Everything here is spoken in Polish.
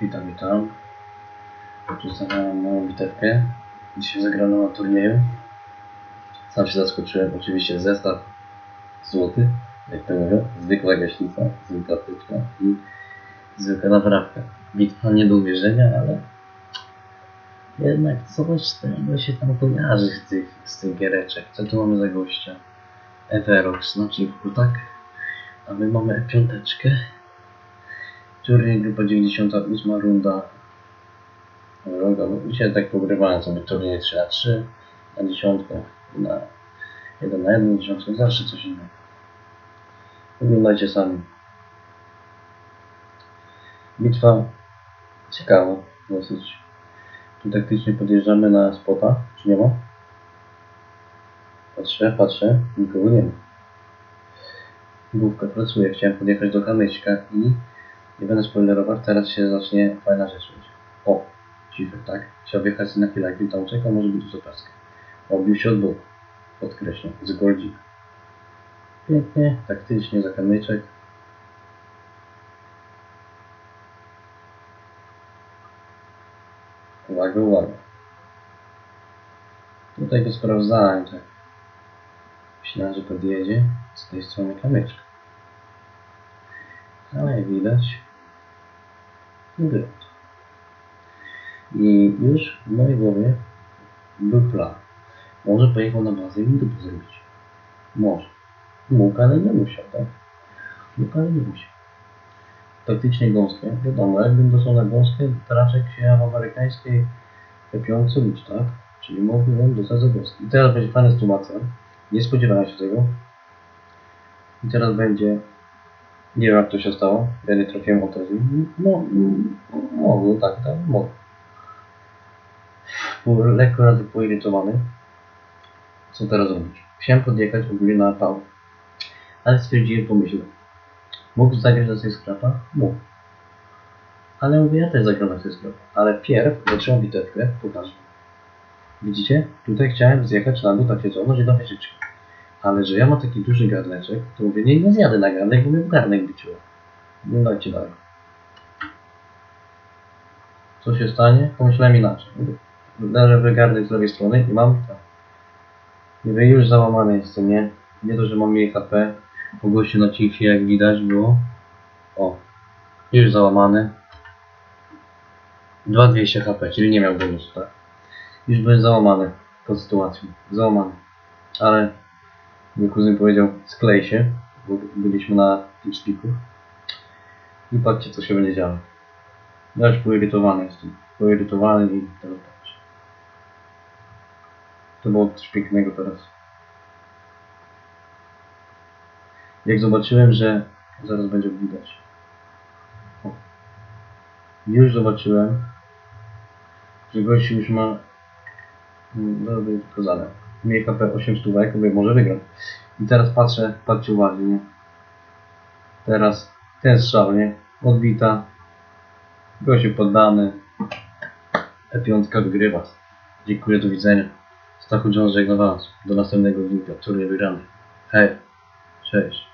Witam, witam. Przedstawiam nową bitewkę. Dzisiaj zagrano na turnieju. Sam się zaskoczyłem. Oczywiście zestaw złoty, jak to mówią. Zwykła gaśnica, zwykła tyczka i zwykła naprawka. Bitwa nie do uwierzenia, ale jednak coś tego się tam kojarzy z tych, z tych giereczek. Co tu mamy za gościa? Everox, znaczy tak. A my mamy piąteczkę. Turniej grupa 98 runda. Dzisiaj tak pogrywałem sobie turniej 3 na 3 na dziesiątkę, na 1 na 1 dziesiątkę, zawsze coś innego. Oglądajcie sami. Bitwa ciekawa dosyć. Tu taktycznie podjeżdżamy na spota, czy nie ma? Patrzę, patrzę, nikogo nie ma. Główka pracuje, chciałem podjechać do kamyczka i nie będę spoilerować, teraz się zacznie fajna rzecz robić. O, cifer, tak? Chciał wjechać na chwilę, jak tam czeka, może być zapaska. Odbił się od boku, podkreślam, z goldzik. Pięknie, taktycznie, za kamyczek. Uwaga, uwaga. Tutaj go sprawdzałem, tak. Myślałem, że podjedzie z tej strony kamyczka. Ale jak widać, było. I już w mojej głowie był plan. Może pojechał na bazę i to zrobić. Może. Mógł, ale nie musiał, tak? Mógł, ale nie musiał. Taktycznie gąskę. Wiadomo, jakbym dostał na gąskę, Traszek się w amerykańskiej piątce ludzi, tak? Czyli mógłbym dostać za gąskę. I teraz będzie fajna sytuacja. Nie spodziewałem się tego. I teraz będzie nie wiem jak to się stało. Ja nie trafiłem od razu. No, mogło, tak, tak, mogło. Był lekko razy poirytowany. Co teraz robić? Chciałem podjechać ogólnie na pał. Ale stwierdziłem, pomyślałem. Mógł zagrać na tej skrapa? Mógł. Ale mówię, ja też zagram na tej skrapa. Ale pierw zacząłem bitewkę, pokażę. Widzicie? Tutaj chciałem zjechać na dół takie co, że do wieżyczki. Ale że ja mam taki duży garneczek, to mówię, nie, nie zjadę na garnek, bo mnie w garnek wyciło. No dajcie dalej. Co się stanie? Pomyślałem inaczej. Leży garnek z lewej strony i mam tak. Mówię, już załamany jestem, nie? Nie to, że mam mniej HP. Po gościu na jak widać było. O. Już załamany. 2200 HP, czyli nie miał bonusu, tak? Już byłem załamany tą sytuacją. Załamany. Ale Mój kuzyn powiedział, sklej się, bo byliśmy na Teamspeaku. I patrzcie, co się będzie działo. Ja już poirytowany jestem. Poirytowany i teraz patrzę. To było coś pięknego teraz. Jak zobaczyłem, że zaraz będzie widać. O. Już zobaczyłem, że gościu już ma no, pokazane. Miej KP 8 stówek, mówię, może wygram. I teraz patrzę, patrzcie uważnie, nie? Teraz ten strzał, nie? Odbita. Gościu poddany. E5 wygrywa. Dziękuję, do widzenia. Stachu Jones żegna Was. Do następnego dnia, turniej wygrany. Hej. Cześć.